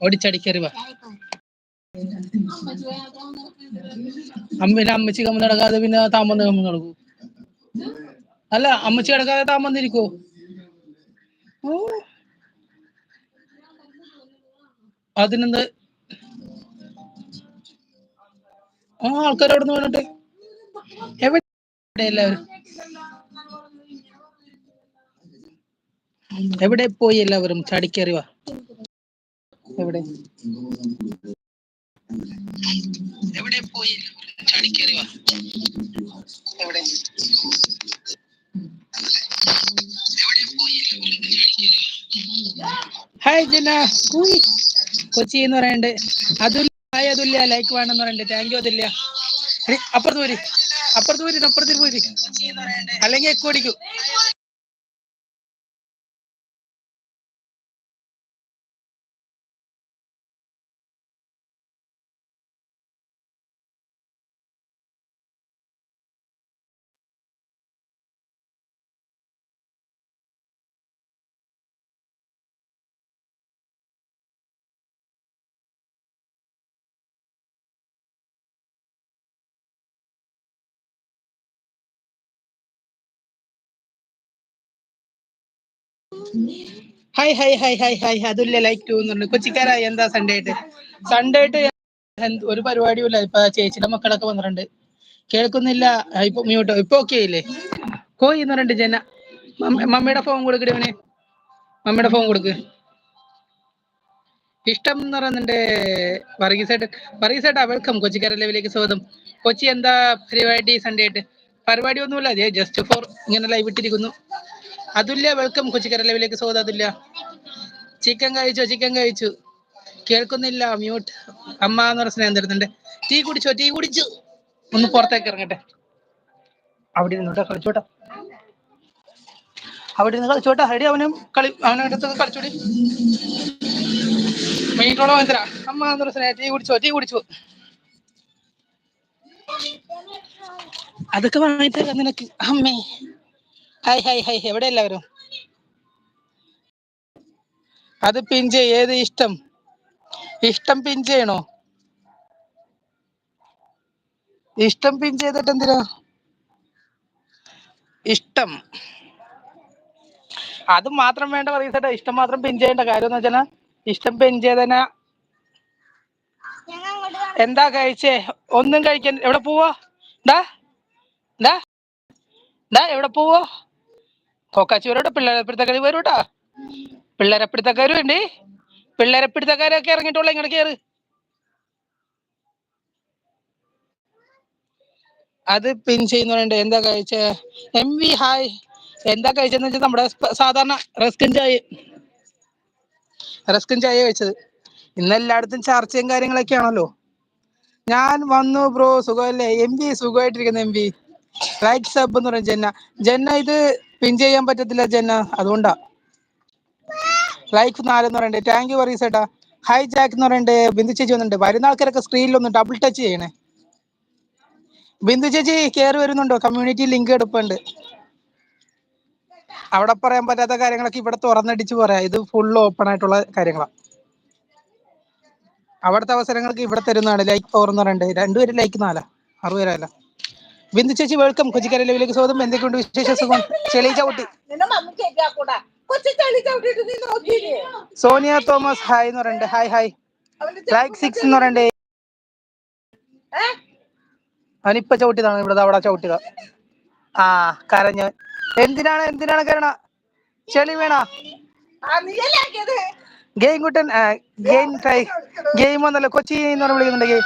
ഓടിച്ചടിക്കറി വാ. അമ്മ പിന്നെ അമ്മച്ചി കമ്മ നടക്കാതെ പിന്നെ താമന്ന് കമ്മ നടക്കൂ അല്ല അമ്മച്ചി കിടക്കാതെ താമന്നിരിക്കോ അതിനെന്ത്? ആ നിന്ന് പറഞ്ഞിട്ട് എവിടെ എല്ലാവരും? എവിടെ പോയി എല്ലാവരും? ചാടിക്കേറി വാ. എവിടെ? എവിടെ പോയി? ചാടിക്കേറി വാ. എവിടെ? ഹായ് ജന കൂയി കൊച്ചി എന്ന് പറയണ്ട്. അതുല്യ ഹായ് അതുല്യ. ലൈക്ക് വേണമെന്ന് പറയണ്ട്. Thank you Athulya. എടി, അപ്പുറത്ത് പോരി. അപ്പുറത്ത് പോരി അപ്പുറത്ത് പോരി. അല്ലെങ്കിൽ echo hi hi hi hi hi Athulya like to എന്നുണ്ട് കൊച്ചിക്കാരായി എന്താ സൺഡേ ആയിട്ട്? സൺഡേ ആയിട്ട് ഒരു പരിപാടിയും ഇല്ല ഇപ്പൊ ചേച്ചിയുടെ മക്കളൊക്കെ വന്നിട്ടുണ്ട്. കേൾക്കുന്നില്ല. ഇപ്പൊ മ്യൂട്ടോ ഇപ്പൊ ഓക്കെ ഇല്ലേ കോയി എന്ന് ജന മമ്മിയുടെ ഫോൺ കൊടുക്കട്ടെ അവനെ മമ്മിയുടെ ഫോൺ കൊടുക്ക്. ഇഷ്ടം എന്ന് പറയുന്നുണ്ട് വർഗീസേട്ട് വർഗീസേട്ടാ വെൽക്കം കൊച്ചിക്കാര ലെവലിലേക്ക് സ്വാഗതം. കൊച്ചി എന്താ പരിപാടി സൺഡേ ആയിട്ട്? പരിപാടി ഒന്നുമില്ല ജസ്റ്റ് ഫോർ ഇങ്ങനെ ലൈവ് ഇട്ടിരിക്കുന്നു. അതുല്യ വെൽക്കം കൊച്ചിക്കരലവിലേക്ക് സ്വാഗതം അതുല്യ. ചിക്കൻ കഴിച്ചോ ചിക്കൻ കഴിച്ചു. കേൾക്കുന്നില്ല മ്യൂട്ട് അമ്മ എന്ന് പറഞ്ഞ സ്നേഹം തരുന്നുണ്ട്. ടീ കുടിച്ചോ ടീ കുടിച്ചു. ഒന്ന് പുറത്തേക്ക് ഇറങ്ങട്ടെ. അവിടെ ഇരുന്നോട്ടെ കളിച്ചോട്ടെ. അവിടെ നിന്ന് കളിച്ചോട്ടെ. ഹരി അവനും കളി അവനടുത്ത് കളിച്ചോടി. മീറ്റോളം എന്താ അമ്മ എന്ന് പറഞ്ഞ ടീ കുടിച്ചോ ടീ കുടിച്ചു. അതൊക്കെ വാങ്ങിത്തരാം നിനക്ക്. അമ്മേ. Hi hi hi. എവിടെ എല്ലാവരും? അത് പിൻ ചെയ് ഏത് ഇഷ്ടം? ഇഷ്ടം പിൻ ചെയ്യണോ? ഇഷ്ടം പിൻ ചെയ്തിട്ട് എന്തിനാ? ഇഷ്ടം. അത് മാത്രം വേണ്ട പറയട്ടെ ഇഷ്ടം മാത്രം പിൻ ചെയ്യേണ്ട കാര്യം എന്ന് വെച്ചാൽ ഇഷ്ടം പിൻ ചെയ്തന. എന്താ കഴിച്ചേ? ഒന്നും കഴിക്കാൻ എവിടെ പോവാ? എവിടെ പോവോ? കൊക്കാച്ചൂരോട് വരും കേട്ടാ പിള്ളേരപ്പിടുത്തക്കാരും ഉണ്ട്. പിള്ളേരപ്പിടുത്തക്കാരൊക്കെ ഇറങ്ങിയിട്ടുള്ള ഇങ്ങോട്ട് കയറ് അത് പിൻ ചെയ്യുന്നുണ്ട് എന്താ കഴിച്ച? എം വി ഹായ് എന്താ കഴിച്ചെന്ന് വെച്ചാൽ നമ്മുടെ സാധാരണ റസ്കിൻ ചായ റസ്കിൻ ചായ കഴിച്ചത്. ഇന്ന് എല്ലായിടത്തും ചർച്ചയും കാര്യങ്ങളൊക്കെ ആണല്ലോ. ഞാൻ വന്നു ബ്രോ സുഖമല്ലേ? എം വി സുഖമായിട്ടിരിക്കുന്നു എം വി റൈറ്റ് സബ് എന്ന് പറയുന്നത് ജന്ന. ജന്ന ഇത് പിൻ ചെയ്യാൻ പറ്റത്തില്ല ജന്ന. അതുകൊണ്ടാ. ലൈക്ക് നാലെന്ന് പറയണ്ടേ. താങ്ക് യു പറയും ചേട്ടാ. ഹൈ ജാക്ക് എന്ന് പറയണ്ടേ. ബിന്ദു ചേച്ചി വന്നിട്ടുണ്ട്. വരുന്ന ആൾക്കാരൊക്കെ സ്ക്രീനിൽ ഒന്ന് ഡബിൾ ടച്ച് ചെയ്യണേ. ബിന്ദു ചേച്ചി കയറി വരുന്നുണ്ടോ? കമ്മ്യൂണിറ്റി ലിങ്ക് എടുപ്പുണ്ട്. അവിടെ പറയാൻ പറ്റാത്ത കാര്യങ്ങളൊക്കെ ഇവിടെ തുറന്നടിച്ച് പറയാം ഇത് ഫുൾ ഓപ്പൺ ആയിട്ടുള്ള കാര്യങ്ങളാണ് അവിടുത്തെ അവസരങ്ങൾക്ക് ഇവിടെ തരുന്നതാണ്. ലൈക്ക് പവർ എന്ന് പറയണ്ടേ. രണ്ടുപേരും ലൈക്ക് നാലാ. അറുപേരല്ല ബിന്ദു ചേച്ചി വെൽക്കം കൊച്ചിക്കര ലെവലിലേക്ക് സ്വാഗതം. എന്തൊക്കെയുണ്ട് വിശേഷ സുഖം? ചെളി ചവിട്ടി. സോനിയ തോമസ് ഹായ് എന്ന് പറയണ്ട്. Hi hi black like six എന്ന് പറയണ്ടേ. അവനിപ്പ ചവിട്ടിയതാണ്. ഇവിടെ അവിടെ ചവിട്ടിയതാ ആ കരഞ്ഞ്. എന്തിനാണ് എന്തിനാണ് കരണ? ചെളി വേണ? Game Kuttan game try game ഒന്നല്ല കൊച്ചി എന്ന് പറഞ്ഞ വിളിക്കുന്നുണ്ട് ഗെയിം.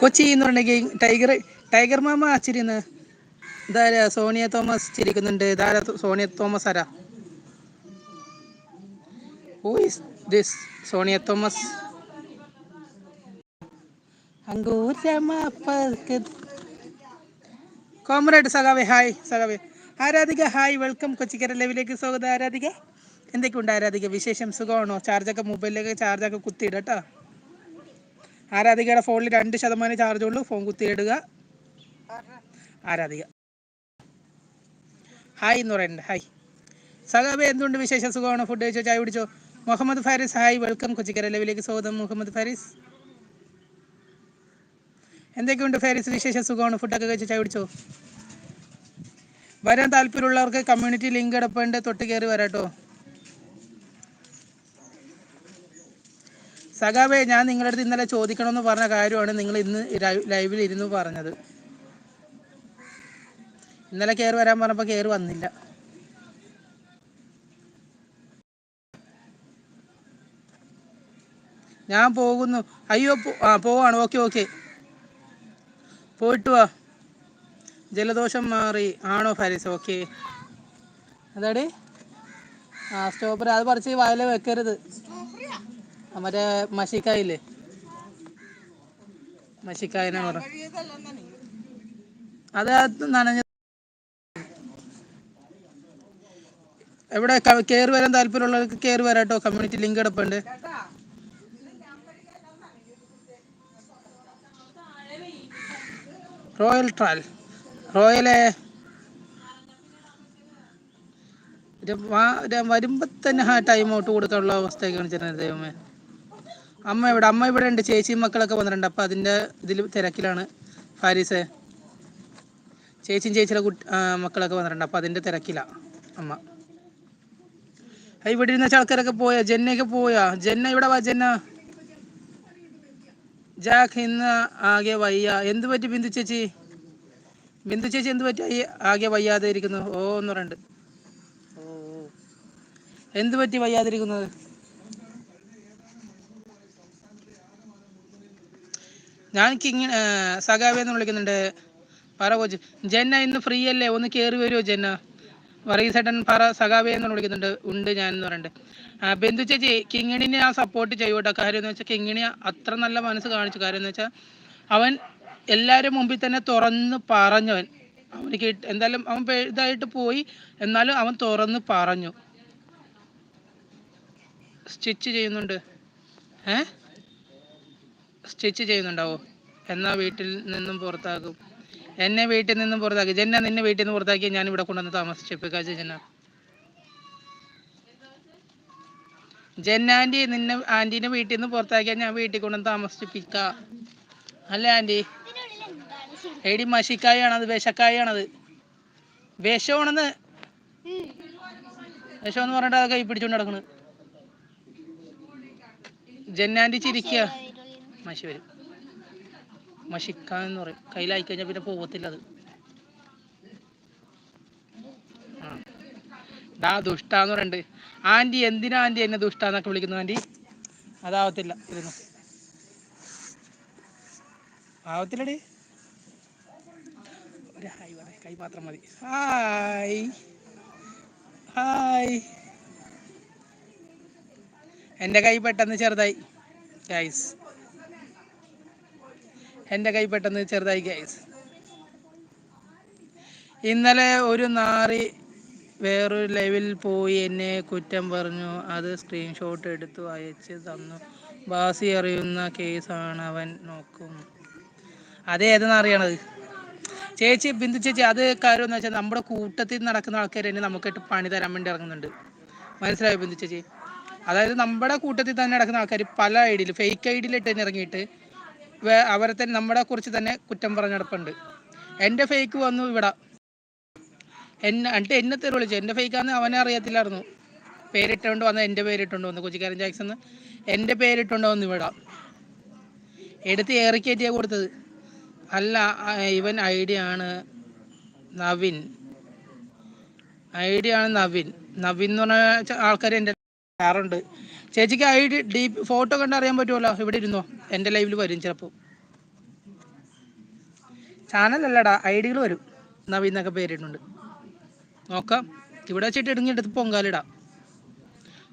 കൊച്ചി എന്ന് പറഞ്ഞെങ്കിൽ ടൈഗർ ടൈഗർ മാമ അച്ചിരിന്ന് ഇതാരാ? സോണിയ തോമസ് ചിരിക്കുന്നുണ്ട്. ഇതാരാ? സോണിയ തോമസ് ആരാ? Who this Sonia Thomas? Comrade സഖാവെ hi സഖാവെ. Aradhika hi welcome. കൊച്ചിക്കര ലൈവിലേക്ക് സ്വാഗതം ആരാധിക. എന്തൊക്കെയുണ്ട് ആരാധിക? വിശേഷം സുഖമാണോ? ചാർജൊക്കെ മൊബൈലിലേക്ക് ചാർജൊക്കെ കുത്തിയിടുക കേട്ടോ. ആരാധികയുടെ ഫോണിൽ രണ്ട് ശതമാനം ചാർജ് ഉള്ളൂ. ഫോൺ കുത്തിയിടുക ആരാധിക. ഹായ് എന്ന് പറയുന്നുണ്ട് ഹായ് സഹാബ് എന്തുകൊണ്ട് വിശേഷ? സുഖമാണ്? ഫുഡ് കഴിച്ചോ? ചായ കുടിച്ചോ? മുഹമ്മദ് ഫാരിസ് ഹായ് വെൽക്കം കൊച്ചിക്കര ലൈവിലേക്ക് സ്വാഗതം. മുഹമ്മദ് ഫാരിസ്. എന്തൊക്കെയുണ്ട് ഫാരിസ് വിശേഷ? സുഖമാണ്? ഫുഡൊക്കെ കഴിച്ചോ? ചായ കുടിച്ചോ? വരാൻ താല്പര്യമുള്ളവർക്ക് കമ്മ്യൂണിറ്റി ലിങ്ക് എടുപ്പുണ്ട്. തൊട്ട് കയറി വരാട്ടോ. സഖാബേ ഞാൻ നിങ്ങളുടെ അടുത്ത് ഇന്നലെ ചോദിക്കണമെന്ന് പറഞ്ഞ കാര്യമാണ് നിങ്ങൾ ഇന്ന് ലൈവിൽ ഇരുന്നു പറഞ്ഞത്. ഇന്നലെ കയറി വരാൻ പറഞ്ഞപ്പോൾ കയറി വന്നില്ല. ഞാൻ പോകുന്നു. അയ്യോ ആ പോവാണ്. Okay okay. പോയിട്ട് വാ. ജലദോഷം മാറി. ആണോ ഫാരിസ്? ഓക്കെ. അതാടി. ആ സ്റ്റോപ്പർ അത് പറിച്ച് വയല വെക്കരുത്. മറ്റേ മഷിക്കായില്ലേ മഷിക്കായനെ പറഞ്ഞു. അത് നനഞ്ഞ എവിടെ കയറി വരാൻ താല്പര്യമുള്ളവർക്ക് കയറി വരാട്ടോ. കമ്മ്യൂണിറ്റി ലിങ്ക് കിടപ്പുണ്ട് റോയൽ ട്രാൽ റോയലെ വരുമ്പോൾ തന്നെ ആ ടൈം ഔട്ട് കൊടുക്കാനുള്ള അവസ്ഥയൊക്കെ ചേട്ടൻ ദൈവമേ. അമ്മ ഇവിടെ അമ്മ ഇവിടെ ഉണ്ട്. ചേച്ചിയും മക്കളൊക്കെ വന്നിട്ടുണ്ട്. അപ്പൊ അതിന്റെ ഇതിൽ തിരക്കിലാണ്. ഫാരിസേ. ചേച്ചിയും ചേച്ചിയുടെ കുട്ടി മക്കളൊക്കെ വന്നിട്ടുണ്ട്. അപ്പൊ അതിന്റെ തിരക്കിലാണ് അമ്മ. ഇവിടെ ഇരുന്ന ആൾക്കാരൊക്കെ പോയാ? ജെന്നയൊക്കെ പോയാ? ജെന്ന ഇവിടെ വാ ജെന്ന. ജാക്ക് ഇന്ന് ആകെ വയ്യ. എന്ത് പറ്റി ബിന്ദു ചേച്ചി? ബിന്ദു ചേച്ചി എന്ത് പറ്റി? ആകെ വയ്യാതെ ഇരിക്കുന്നു ഓ എന്ന് പറയുന്നുണ്ട് ഓ. എന്ത് പറ്റി വയ്യാതിരിക്കുന്നത്? ഞാൻ കിങ് സഖാവെ എന്ന് വിളിക്കുന്നുണ്ട്. പറ കോച്ച്. ജെന്ന ഇന്ന് ഫ്രീ അല്ലേ? ഒന്ന് കയറി വരുമോ ജെന്ന? വറീസേട്ടൻ പറ സഖാവെ എന്ന് വിളിക്കുന്നുണ്ട്. ഉണ്ട് ഞാൻ എന്ന് പറയുന്നുണ്ട് ബിന്ദു ചേച്ചി കിങ്ങിണിനെ ഞാൻ സപ്പോർട്ട് ചെയ്യൂട്ടോ? കാര്യം എന്ന് വെച്ചാൽ കിങ്ങിണി അത്ര നല്ല മനസ്സ് കാണിച്ചു. കാര്യം എന്ന് വെച്ചാൽ അവൻ എല്ലാവരും മുമ്പിൽ തന്നെ തുറന്ന് പറഞ്ഞവൻ. കേട്ട് എന്തായാലും അവൻ ഇതായിട്ട് പോയി. എന്നാലും അവൻ തുറന്ന് പറഞ്ഞു. സ്റ്റിച്ച് ചെയ്യുന്നുണ്ട്. ഏ? സ്റ്റിച്ച് ചെയ്യുന്നുണ്ടാവോ? എന്നാ വീട്ടിൽ നിന്നും പുറത്താക്കും എന്നെ വീട്ടിൽ നിന്നും പുറത്താക്കി. ജന്ന നിന്നെ വീട്ടിൽ നിന്ന് പുറത്താക്കി ഞാൻ ഇവിടെ കൊണ്ടുവന്ന് താമസിച്ചിപ്പിക്കാ ജന്ന. ജന്ന നിന്നെ ആന്റീനെ വീട്ടിൽ നിന്ന് പുറത്താക്കിയാൽ ഞാൻ വീട്ടിൽ കൊണ്ടുവന്ന് താമസിച്ചിപ്പിക്ക അല്ലേ ആന്റി? എടി മഷിക്കായാണത് വിഷക്കായാണത് വിഷമാണെന്ന് വിഷമെന്ന് പറഞ്ഞിട്ട് അത് കൈ പിടിച്ചോണ്ട് നടക്കണ്. ജന്നാന്റി ചിരിക്കുക മഷി വരും. മഷിക്കാന്ന് പറയും. കയ്യിലായി കഴിഞ്ഞാൽ പിന്നെ പോകത്തില്ല അത്. ഡാ ദുഷ്ടാന്ന് പറയണ്ട്. ആന്റി എന്തിനാ ആന്റി എന്നെ ദുഷ്ടാന്നൊക്കെ വിളിക്കുന്നു ആന്റി അതാവത്തില്ല. ഇരുന്നു. ആവത്തില്ലടി. ഒരു കൈ മാത്രം മതി. ഹായ് ഹായ് എന്റെ കൈ പെട്ടെന്ന് ചെറുതായി. ഗൈസ് എന്റെ കൈ പെട്ടെന്ന് ചെറുതായി ഗൈസ് ഇന്നലെ ഒരു നാറി വേറൊരു ലൈവിൽ പോയി എന്നെ കുറ്റം പറഞ്ഞു. അത് സ്ക്രീൻഷോട്ട് എടുത്തു അയച്ച് തന്നു. ബാസി അറിയുന്ന കേസാണ് അവൻ നോക്കും. അതേ ഏതെന്ന് അറിയണത് ചേച്ചി ബിന്ദു ചേച്ചി അത് കാര്യം എന്ന് വെച്ചാൽ നമ്മുടെ കൂട്ടത്തിൽ നടക്കുന്ന ആൾക്കാർ തന്നെ നമുക്കിട്ട് പണി തരാൻ വേണ്ടി ഇറങ്ങുന്നുണ്ട്. മനസ്സിലായോ ബിന്ദു ചേച്ചി? അതായത് നമ്മുടെ കൂട്ടത്തിൽ തന്നെ നടക്കുന്ന ആൾക്കാർ പല ഐഡിയിൽ ഫേക്ക് ഇട്ട് തന്നെ ഇറങ്ങിയിട്ട് അവരെ തന്നെ നമ്മളെ കുറിച്ച് തന്നെ കുറ്റം പറഞ്ഞ് നടപ്പുണ്ട് എന്റെ ഫേക്ക് വന്നു ഇവിടെ. എന്നെ എന്നിട്ട് എന്നെ തെറി വിളിച്ചു. എന്റെ ഫേക്കാന്ന് അവനെ അറിയത്തില്ലായിരുന്നു. പേരിട്ടുകൊണ്ട് വന്ന എന്റെ പേരിട്ടുകൊണ്ട് വന്നു കൊച്ചിക്കാരൻ ജാക്സൺ. എന്റെ പേരിട്ടുകൊണ്ട് വന്നു ഇവിടെ. എടുത്ത് ഏറിക്കയറ്റിയാ കൊടുത്തത്. അല്ല ഇവൻ ഐഡിയ ആണ് നവിൻ. ഐഡിയ ആണ് നവിൻ. നവിൻ എന്ന് പറഞ്ഞ ആൾക്കാർ എന്റെ കാറുണ്ട് ചേച്ചിക്ക് ഐ ഡി ഡി ഫോട്ടോ കണ്ട് അറിയാൻ പറ്റുമല്ലോ? ഇവിടെ ഇരുന്നോ. എന്റെ ലൈവിൽ വരും ചിലപ്പോൾ. ചാനലല്ലടാ ഐ ഡികൾ വരും നവീൻ എന്നൊക്കെ പേരിട്ടുണ്ട് നോക്കാം. ഇവിടെ വെച്ചിട്ട് ഇടുങ്ങിയെടുത്ത് പൊങ്കാലിടാം.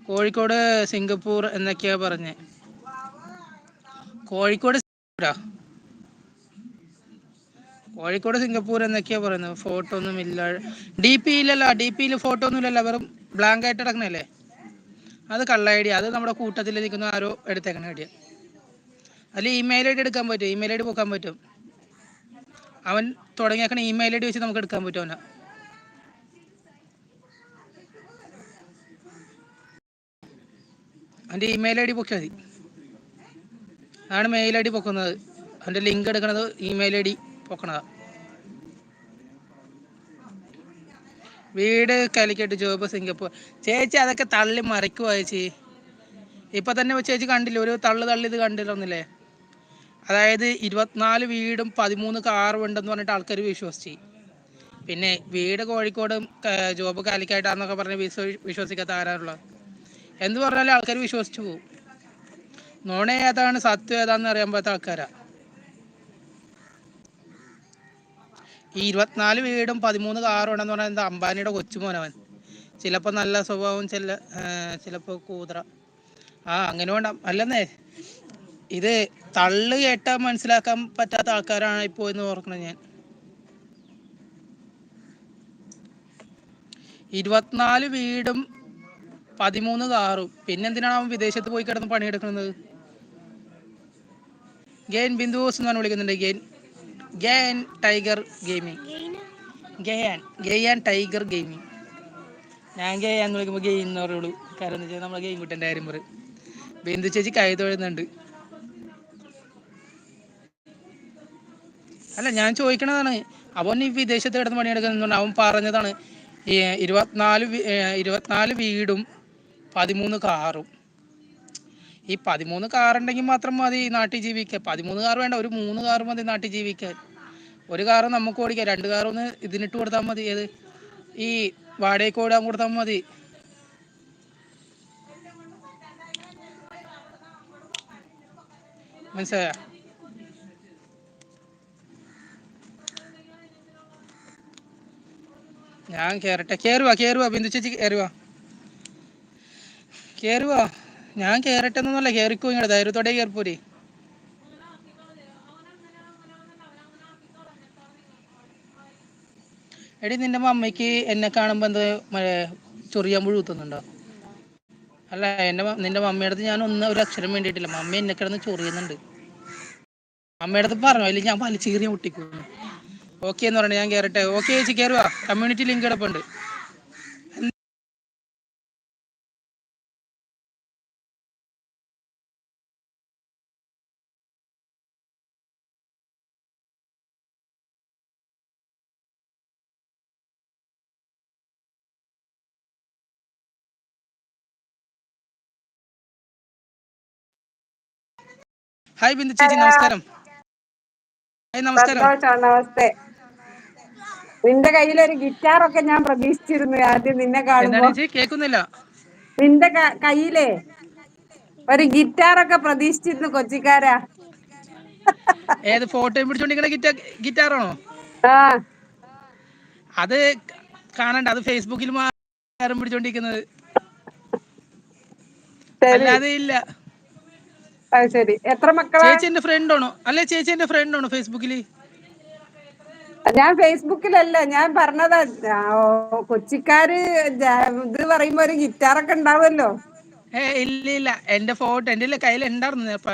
കോഴിക്കോട് സിംഗപ്പൂർ എന്നൊക്കെയാ പറഞ്ഞേ. കോഴിക്കോട് സിംഗപ്പൂരാ? കോഴിക്കോട് സിംഗപ്പൂർ എന്നൊക്കെയാ പറയുന്നത്. ഫോട്ടോ ഒന്നും ഇല്ല. ഡി പി ഇല്ലല്ലോ. ഡി പിയിൽ ഫോട്ടോ ഒന്നും ഇല്ലല്ലോ. വെറും ബ്ലാങ്ക് ആയിട്ട് കിടക്കണല്ലേ അത് കള്ള ഐ ഡി അത് നമ്മുടെ കൂട്ടത്തിൽ നിൽക്കുന്ന ആരോ എടുത്തേക്കണ ഐ ഡി അതിൽ ഇമെയിൽ ഐ ഡി എടുക്കാൻ പറ്റും. ഇമെയിൽ ഐ ഡി പോക്കാൻ പറ്റും. അവൻ തുടങ്ങിയേക്കണ ഇമെയിൽ ഐ ഡി വെച്ച് നമുക്ക് എടുക്കാൻ പറ്റും അവനെ. അവന്റെ ഇമെയിൽ ഐ ഡി പൊക്കിയാൽ മതി. അതാണ് മെയിൽ ഐ ഡി പൊക്കുന്നത്. അവന്റെ ലിങ്ക് എടുക്കണത് ഇമെയിൽ ഐ ഡി പൊക്കണതാ. വീട് കലിക്കട്ട് ജോബ് സിംഗപ്പൂർ. ചേച്ചി അതൊക്കെ തള്ളി മറിക്കുവാ ചേച്ചി. ഇപ്പൊ തന്നെ ചേച്ചി കണ്ടില്ല? ഒരു തള്ളു തള്ളി ഇത് കണ്ടിരുന്നില്ലേ? അതായത് ഇരുപത്തിനാല് വീടും പതിമൂന്ന് കാറും ഉണ്ടെന്ന് പറഞ്ഞിട്ട് ആൾക്കാർ വിശ്വസിച്ച്. പിന്നെ വീട് കോഴിക്കോടും ജോബ് കാലിക്കായിട്ടാന്നൊക്കെ പറഞ്ഞ് വിശ്വ വിശ്വസിക്കാത്ത ആരാളുള്ളത് എന്ത് പറഞ്ഞാലും ആൾക്കാർ വിശ്വസിച്ചു പോകും നോണ ഏതാണ് സത്യം ഏതാന്ന് അറിയാൻ പറ്റാത്ത ആൾക്കാരാ. ഈ ഇരുപത്തിനാല് വീടും പതിമൂന്ന് കാറും ഉണ്ടെന്ന് പറഞ്ഞാൽ എന്താ അംബാനിയുടെ കൊച്ചുമോനവൻ ചിലപ്പോൾ നല്ല സ്വഭാവം ചില ചിലപ്പോൾ കൂതറ. ആ അങ്ങനെ വേണ്ട അല്ലെന്നേ ഇത് തള്ളു കേട്ടാൽ മനസ്സിലാക്കാൻ പറ്റാത്ത ആൾക്കാരാണ് ഇപ്പോൾ എന്ന് ഓർക്കണം ഞാൻ. ഇരുപത്തിനാല് വീടും പതിമൂന്ന് കാറും. പിന്നെന്തിനാണ് അവൻ വിദേശത്ത് പോയി കിടന്ന് പണിയെടുക്കുന്നത്? ഗെയിൻ ബിന്ദുസ് എന്നാണ് വിളിക്കുന്നുണ്ട് ഗെയിൻ. ടൈഗർ ഗെയിമിംഗ് ഗെയാൻ ടൈഗർ ഗെയിമിംഗ് ഞാൻ ഗെയാൻ എന്ന് വിളിക്കുമ്പോൾ ഗെയിം എന്ന് പറയുള്ളൂ. കാരണം എന്ന് വെച്ചാൽ നമ്മളെ ഗെയിം കുട്ടന്റെ കാര്യം പറയും. ബിന്ദു ചേച്ചി കൈ തൊഴുന്നുണ്ട് അല്ല ഞാൻ ചോദിക്കണതാണ്. അവൻ ഈ വിദേശത്ത് കിടന്ന് പണിയെടുക്കുന്നുണ്ട് അവൻ പറഞ്ഞതാണ് ഇരുപത്തിനാല് ഇരുപത്തിനാല് വീടും പതിമൂന്ന് കാറും. ഈ പതിമൂന്ന് കാർ ഉണ്ടെങ്കിൽ മാത്രം മതി നാട്ടിൽ ജീവിക്കാൻ. പതിമൂന്ന് കാർ വേണ്ട ഒരു മൂന്ന് കാർ മതി നാട്ടിൽ ജീവിക്കാൻ. ഒരു കാറ് നമുക്ക് ഓടിക്കാം രണ്ട് ഒന്ന് ഇതിനിട്ട് കൊടുത്താൽ മതി. ഏത്? ഈ വാടകയ്ക്ക് ഓടാൻ കൊടുത്താൽ മതി. മനസ്സിലായ? ഞാൻ കേറട്ടെ. കേറുവാ കേറുവാ. ബിന്ദു ചേച്ചി കേറുവാ. കേറുവാ. ഞാൻ കേറട്ടെ എന്നൊന്നല്ല കേറിക്കോ ഇങ്ങോട്ട് ധൈര്യത്തോടെ കേറിപ്പോരി. എടി നിന്റെ അമ്മയ്ക്ക് എന്നെ കാണുമ്പോ എന്ത് ചൊറിയാൻ പുഴു കുത്തുന്നുണ്ടോ? അല്ല എന്റെ നിന്റെ മമ്മിയുടെ അടുത്ത് ഞാൻ ഒന്നും ഒരു അക്ഷരം വേണ്ടിയിട്ടില്ല മമ്മി എന്നെ കിടന്ന് ചൊറിയുന്നുണ്ട്. അമ്മയുടെ അടുത്ത് പറഞ്ഞു അല്ലെങ്കിൽ ഞാൻ വലിച്ചീറിയ മുട്ടിക്കും ഓക്കെ എന്ന് പറഞ്ഞു ഞാൻ കേറട്ടെ. ഓക്കെ ചേച്ചി കയറുക കമ്മ്യൂണിറ്റി ലിങ്ക് കിടപ്പുണ്ട്. ഹായ് ബിന്ദു ചേച്ചി നമസ്കാരം. ഹായ് നമസ്കാരം. നമസ്തേ. നിന്റെ കയ്യിലൊരു ഗിറ്റാറൊക്കെ ഞാൻ പ്രതീക്ഷിച്ചിരുന്നു. ആദ്യം നിന്നെ കാണുമ്പോ. കേൾക്കുന്നില്ല. നിന്റെ കയ്യിലെ ഒരു ഗിറ്റാർ ഒക്കെ പ്രതീക്ഷിച്ചിരുന്നു കൊച്ചിക്കാരാ. ഏത് ഫോട്ടോയും പിടിച്ചോണ്ടിരിക്കണ ഗിറ്റാർ ഗിറ്റാറാണോ? അത് കാണണ്ട അത് ഫേസ്ബുക്കിൽ മാത്രം പിടിച്ചോണ്ടിരിക്കുന്നത്. അല്ലാതെ ഇല്ല. അത് ശരി. എത്ര മക്കളാ? ചേച്ചി എന്റെ ഫ്രണ്ട് ആണോ അല്ലെ ചേച്ചി എന്റെ ഫ്രണ്ട് ആണോ ഫേസ്ബുക്കിൽ ഞാൻ ഫേസ്ബുക്കിലല്ല ഞാൻ പറഞ്ഞതാ കൊച്ചിക്കാര് ജ- ഇത് പറയുമ്പോ ഒരു ഗിറ്റാറൊക്കെ ഉണ്ടാവുമല്ലോ. ഏ ഇല്ല ഇല്ല. എന്റെ ഫോട്ടോ എന്റെ കയ്യിൽ ഉണ്ടായിരുന്നു. അപ്പൊ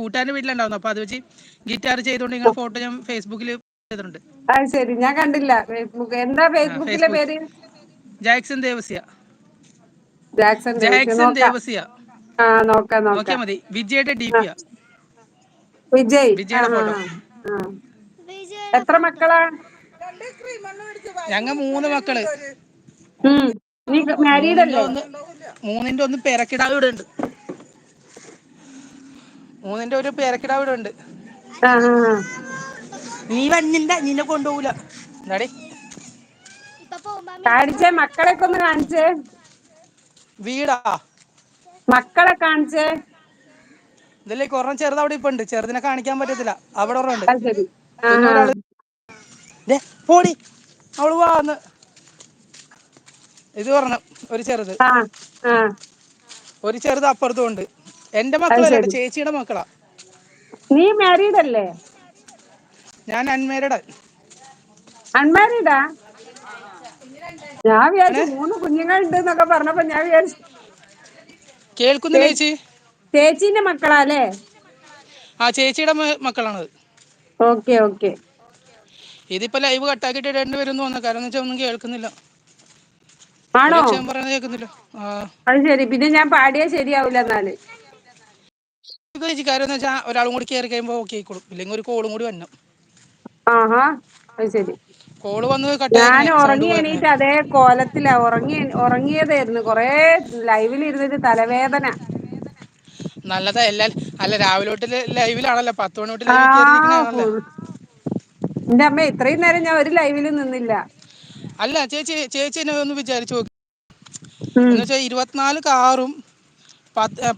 കൂട്ടുകാരന്റെ വീട്ടിലുണ്ടായിരുന്നു. അപ്പൊ അത് വെച്ച് ഗിറ്റാർ ചെയ്തോണ്ട് നിങ്ങളുടെ ഫോട്ടോ ഞാൻ ഫേസ്ബുക്കിൽ ചെയ്തിട്ടുണ്ട്. അത് ശരി. ഞാൻ കണ്ടില്ല ഫേസ്ബുക്ക്. എന്താ ഫേസ്ബുക്കിലെ പേര്? Jackson Devasya. Jackson Devasya. Jackson നോക്കാം. ദേവസ്യ. നോക്കിയാ നോക്കാം മതി. വിജയുടെ ഡി പിയാ വിജയ്. വിജയുടെ ഫോട്ടോ. എത്ര മക്കളാ? ഞങ്ങ മൂന്ന് മക്കൾ. മൂന്നിന്റെ അല്ലേ ഒന്ന് മൂന്നിന്റെ ഒന്ന് പെരക്കിടാവ് ഇവിടെ ഉണ്ട്. മൂന്നിന്റെ ഒരു പെരക്കിടാവ് ഇവിടെ ഉണ്ട്. നീ വന്നില്ല നിന്നെ കൊണ്ടുപോകൂല. എന്താടി? കാണിച്ചേ മക്കളെ ഒന്ന് കാണിച്ചേ. വീടാ. മക്കളെ കാണിച്ചേ. ഇതിലേക്ക് ഒരെണ്ണം ചെറുത് അവിടെ ഇപ്പൊ ഉണ്ട് ചെറുതിനെ കാണിക്കാൻ പറ്റത്തില്ല. അവിടെ ഒരെണ്ണം ഉണ്ട്. പോടി. അവൾ വാന്ന്. ഇത് പറഞ്ഞ ഒരു ചെറുത്. ഒരു ചെറുത് അപ്പുറത്തും ഉണ്ട്. എന്റെ അത് ചേച്ചിയുടെ മക്കളാ. നീ മാരീഡ് അല്ലേ? ഞാൻ അൺമാരീഡ് അൺമാരീഡാ ഞാൻ വിചാരിച്ചു മൂന്ന് കുഞ്ഞുങ്ങൾ ഉണ്ട് എന്നൊക്കെ പറഞ്ഞപ്പോ ഞാൻ വിചാരിച്ചു കേൾക്കുന്നില്ല ചേച്ചി? ചേച്ചീന്റെ മക്കളാല്ലേ ആ ചേച്ചിയുടെ മക്കളാണ് ഓക്കെ ഓക്കെ. ഇതിപ്പോ ലൈവ് കട്ടാക്കിട്ട് ഇടേണ്ടി വരും തോന്നുന്നു കാരണം വെച്ചാൽ ഒന്നും കേൾക്കുന്നില്ല. ആണോ? പറയുന്നത് കേൾക്കുന്നില്ല. ആ. അത് ശരി. പിന്നെ ഞാൻ പാടിയാ ശരിയാവില്ല എന്നാൽ. ഇത് ചേച്ചി കാര്യം വെച്ചാൽ ഒരാളും കൂടി കേറി കഴിയുമ്പോ ഓക്കെ ആയിക്കോളും. ഇല്ലെങ്കിൽ ഒരു കോളും കൂടി വന്നു ആഹാ. അത് ശരി. കോൾ വന്ന് ഞാൻ ഉറങ്ങി എണീറ്റ് അതേ കോലത്തിലാ. ഉറങ്ങി ഉറങ്ങിയതായിരുന്നു. കൊറേ ലൈവിൽ ഇരുന്നിട്ട് തലവേദന. നല്ലതാ എല്ലാ അല്ല രാവിലെ തൊട്ട് ലൈവിലാണല്ലോ. പത്ത് മണി തൊട്ട് ലൈവിൽ കയറിയിരിക്കണാണല്ലോ എന്റെ അമ്മ ഇത്രയും നേരം ഞാൻ ഒരു ലൈവിലും നിന്നില്ല. അല്ല ചേച്ചി ചേച്ചി എന്നെ ഒന്ന് വിചാരിച്ചു നോക്ക്. ഉം. എന്ന് വെച്ചാൽ ഇരുപത്തിനാല് കാറും പത്ത്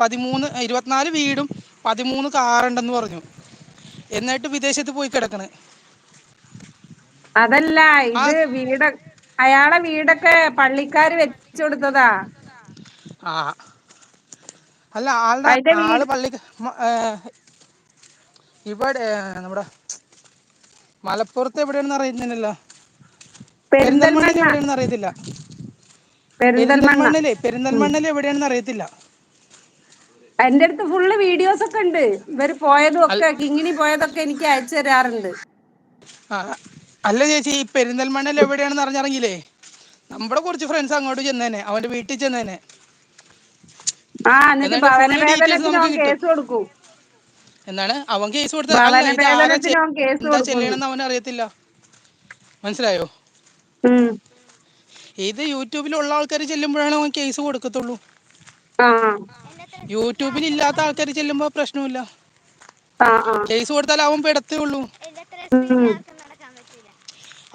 പതിമൂന്ന് ഇരുപത്തിനാല് വീടും പതിമൂന്ന് കാറുണ്ടെന്ന് പറഞ്ഞു. എന്നിട്ട് വിദേശത്ത് പോയി കിടക്കണ്. അതല്ല ഇത് വീട് അയാളെ വീടൊക്കെ പള്ളിക്കാര് വെച്ചു കൊടുത്തതാ ആ. അല്ല ആളുടെ ആൾ പള്ളി ഇവിടെ നമ്മുടെ മലപ്പുറത്ത് എവിടെയാണെന്ന് അറിയുന്നില്ലല്ലോ. പെരിന്തൽമണ്ണിൽ പെരിന്തൽമണ്ണ എവിടെയാണെന്ന് അറിയത്തില്ല. പെരിന്തൽമണ്ണിൽ പെരിന്തൽമണ്ണിൽ എവിടെയാണെന്ന് അറിയത്തില്ല. എന്റെ അടുത്ത് ഫുള്ള് വീഡിയോസ് ഒക്കെ ഉണ്ട്. ഇവർ പോയതും ഒക്കെ കിങ്ങിണി പോയതൊക്കെ എനിക്ക് അയച്ചു തരാറുണ്ട്. ആ. അല്ല ചേച്ചി ഈ പെരിന്തൽമണ്ണയിൽ എവിടെയാണെന്ന് അറിഞ്ഞിറങ്ങില്ലേ നമ്മുടെ കുറച്ച് ഫ്രണ്ട്സ് അങ്ങോട്ട് ചെന്നേനെ അവന്റെ വീട്ടിൽ ചെന്നേനെ. എന്താണ്? അവൻ കേസ് കൊടുത്ത അവൻ അറിയത്തില്ല. മനസ്സിലായോ? ഇത് യൂട്യൂബിലുള്ള ആൾക്കാർ ചെല്ലുമ്പോഴാണ് അവൻ കേസ് കൊടുക്കത്തുള്ളൂ. യൂട്യൂബിൽ ഇല്ലാത്ത ആൾക്കാർ ചെല്ലുമ്പോ പ്രശ്നമില്ല. കേസ് കൊടുത്താൽ അവൻ പെടത്തേ ഉള്ളൂ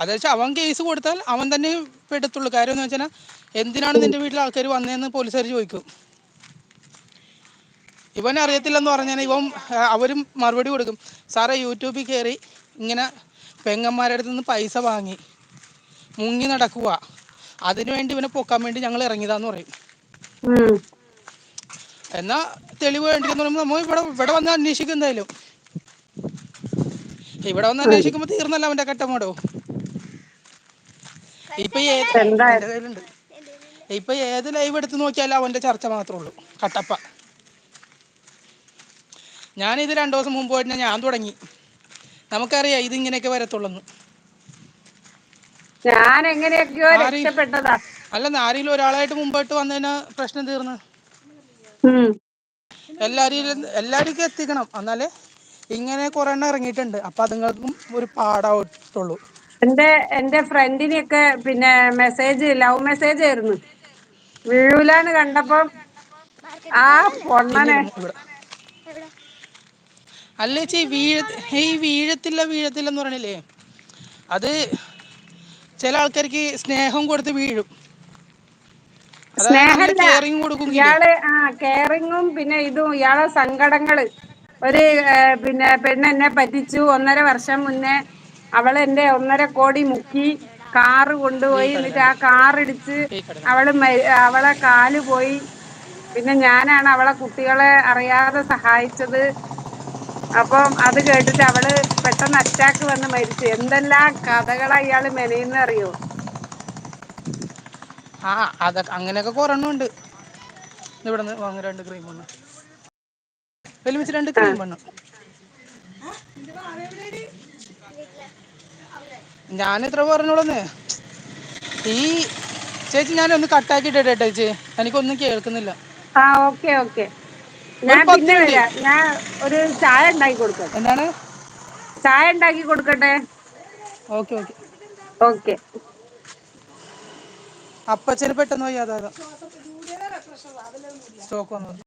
അത് വെച്ചാൽ അവൻ കേസ് കൊടുത്താൽ അവൻ തന്നെ പെടത്തുള്ളൂ. കാര്യം എന്ന് വെച്ചാൽ എന്തിനാണ് നിന്റെ വീട്ടിൽ ആൾക്കാർ വന്നതെന്ന് പോലീസുകാർ ചോദിക്കും. ഇവൻ അറിയത്തില്ലെന്ന് പറഞ്ഞാൽ ഇവൻ അവരും മറുപടി കൊടുക്കും. സാറേ യൂട്യൂബിൽ കയറി ഇങ്ങനെ പെങ്ങന്മാരുടെ അടുത്ത് നിന്ന് പൈസ വാങ്ങി മുങ്ങി നടക്കുക അതിനുവേണ്ടി ഇവനെ പൊക്കാൻ വേണ്ടി ഞങ്ങൾ ഇറങ്ങിയതാന്ന് പറയും. എന്നാ തെളിവ് വേണ്ടിയെന്ന് പറയുമ്പോൾ നമ്മൾ ഇവിടെ ഇവിടെ വന്ന് അന്വേഷിക്കും എന്തായാലും. ഇവിടെ വന്ന് അന്വേഷിക്കുമ്പോൾ അന്വേഷിക്കുമ്പോ തീർന്നല്ലോ അവന്റെ കട്ടപ്പാടോ ഇപ്പൊ ഏത് എന്താ? എന്റെ കയ്യിലുണ്ട്. ഇപ്പൊ ഏത് ലൈവ് എടുത്ത് നോക്കിയാലും അവന്റെ ചർച്ച മാത്രമേ ഉള്ളൂ. കട്ടപ്പ. ഞാനിത് രണ്ടു ദിവസം മുമ്പ് തന്നെ ഞാൻ തുടങ്ങി. നമുക്കറിയാം ഇത് ഇങ്ങനെയൊക്കെ വരത്തുള്ളന്ന്. ഞാൻ എങ്ങനെയൊക്കെയോ ആര്? രക്ഷപ്പെട്ടതാ. അല്ലെന്ന് ആരെങ്കിലും ഒരാളായിട്ട് മുമ്പോട്ട് വന്നതിന് പ്രശ്നം തീർന്ന്. എല്ലാരും എല്ലാരും എത്തിക്കണം. എന്നാലേ ഇങ്ങനെ കുറെ എണ്ണം ഇറങ്ങിയിട്ടുണ്ട്. അപ്പൊ അതുങ്ങൾക്കും ഒരു പാടാവത്തുള്ളൂ. എന്റെ എന്റെ ഫ്രണ്ടിനെയൊക്കെ പിന്നെ മെസ്സേജ് ലവ് മെസ്സേജ് ആയിരുന്നു. വീഴൂലാന്ന് കണ്ടപ്പം ആ പൊണ്ണനെ. അല്ല ചേച്ചി വീഴ ഈ വീഴത്തില്ല എന്ന് പറഞ്ഞില്ലേ? അത് ചില ആൾക്കാർക്ക് സ്നേഹം കൊടുത്ത് വീഴും. കെയറിങ് കൊടുക്കുങ്കിലേ ഇയാൾ ആ കെയറിങ്ങും പിന്നെ ഇതും ഇയാളെ സങ്കടങ്ങൾ. ഒരു പിന്നെ പെണ്ണ് എന്നെ പറ്റിച്ചു. ഒന്നര വർഷം മുന്നേ അവൾ എന്റെ ഒന്നര കോടി മുക്കി കാറ് കൊണ്ടുപോയി. എന്നിട്ട് ആ കാറിടിച്ച് അവൾ അവളെ കാൽ പോയി. പിന്നെ ഞാനാണ് അവളെ കുട്ടികളെ അറിയാതെ സഹായിച്ചത്. അപ്പം അത് കേട്ടിട്ട് അവൾ പെട്ടെന്ന് അറ്റാക്ക് വന്ന് മരിച്ചു. എന്തെല്ലാം കഥകളാ ഇയാൾ മെനയെന്ന് അറിയോ? ആ അതൊക്കെ അങ്ങനെയൊക്കെ കൊറെണ്ണം ഉണ്ട്. ഇവിടെന്ന് വാങ്ങ രണ്ട് ക്രീം വലുമിച്ച് രണ്ട് ആ. ക്രീം വേണം ഞാൻ എത്ര പറഞ്ഞോളന്ന്. ഈ ചേച്ചി ഞാൻ ഒന്ന് കട്ടാക്കിട്ടെ ചേച്ചി. എനിക്കൊന്നും കേൾക്കുന്നില്ല. ആ ഓക്കെ ഓക്കെ. ഞാൻ പിന്നെ വരാം. ഞാൻ ഒരു ചായ ഉണ്ടാക്കി കൊടുക്കട്ടെ എന്താണ്? ചായ ഉണ്ടാക്കി കൊടുക്കട്ടെ? Okay okay. ഓക്കെ. അപ്പച്ചന് പെട്ടെന്ന് വയ്യാതായതാ. സ്റ്റോക്ക് വന്നത്